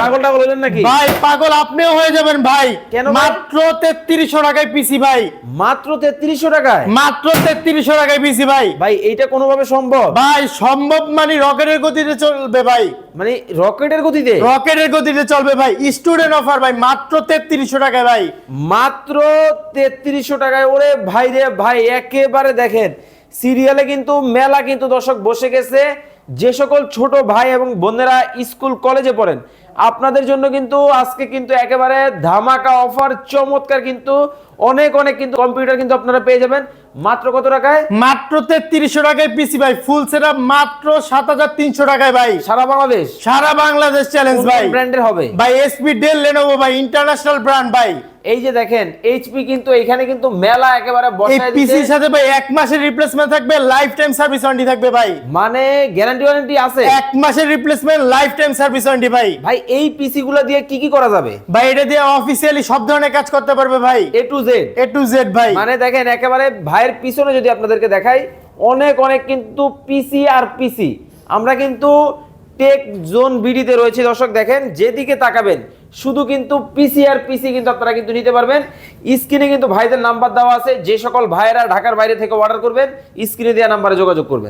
পাগল টাগল হলেন নাকি? ভাই আপনিও হয়ে যাবেন ভাই? মাত্র তেত্রিশশো টাকায় পিসি ভাই। মাত্র তেত্রিশশো টাকায়? মাত্র তেত্রিশশো টাকায় পিসি ভাই। ভাই এইটা কোনোভাবে সম্ভব? ভাই সম্ভব মানে রকেটের গতিতে চলবে ভাই। মানে রকেটের গতিতে? রকেটের গতিতে চলবে ভাই। স্টুডেন্ট অফার ভাই মাত্র তেত্রিশশো টাকায় ভাই। মাত্র তেত্রিশশো টাকায়। ওরে ভাই রে ভাই একেবারে দেখেন। সিরিয়ালে কিন্তু মেলা কিন্তু দর্শক বসে গেছে। যে সকল ছোট ভাই এবং বোনেরা স্কুল কলেজে পড়েন আপনাদের জন্য কিন্তু আজকে কিন্তু একেবারে ধামাকা অফার চমৎকার কিন্তু অনেক অনেক কিন্তু কম্পিউটার কিন্তু আপনারা পেয়ে যাবেন। মাত্র কত টাকায়? মাত্র তেত্রিশশো টাকায় পিসি ভাই ফুল সেটআপ মাত্র সাত হাজার তিনশো টাকায় ভাই। সারা বাংলাদেশ? সারা বাংলাদেশ চ্যালেঞ্জ ভাই। ব্র্যান্ডের হবে? ভাই এসপি ডেল লেনোভো ভাই ইন্টারন্যাশনাল ব্র্যান্ড ভাই। এই যে দেখেন এইচপি কিন্তু এখানে কিন্তু মেলা একেবারে বসায় পিসির সাথে ভাই এক মাসের রিপ্লেসমেন্ট থাকবে লাইফ টাইম সার্ভিস ওয়ারেন্টি থাকবে ভাই। মানে গ্যারান্টি ওয়ারেন্টি আছে? এক মাসের replacement lifetime service warranty ভাই। ভাই এই পিসি গুলো দিয়ে কি কি করা যাবে? ভাই এটা দিয়ে অফিসিয়ালি সব ধরনের কাজ করতে পারবে ভাই। A to Z A to Z ভাই। মানে দেখেন একেবারে ভাইয়ের পিছনে যদি আপনাদেরকে দেখাই অনেক অনেক কিন্তু পিসি আর পিসি। আমরা কিন্তু টেক জোন বিডিতে রয়েছে দর্শক দেখেন যেদিকে তাকাবেন শুধু কিন্তু পিসি আর পিসি কিন্তু আপনারা কিন্তু নিতে পারবেন। স্ক্রিনে কিন্তু ভাইদের নাম্বার দেওয়া আছে যে সকল ভাইয়েরা ঢাকার বাইরে থেকে অর্ডার করবেন স্ক্রিনে দেওয়া নাম্বারে যোগাযোগ করবেন।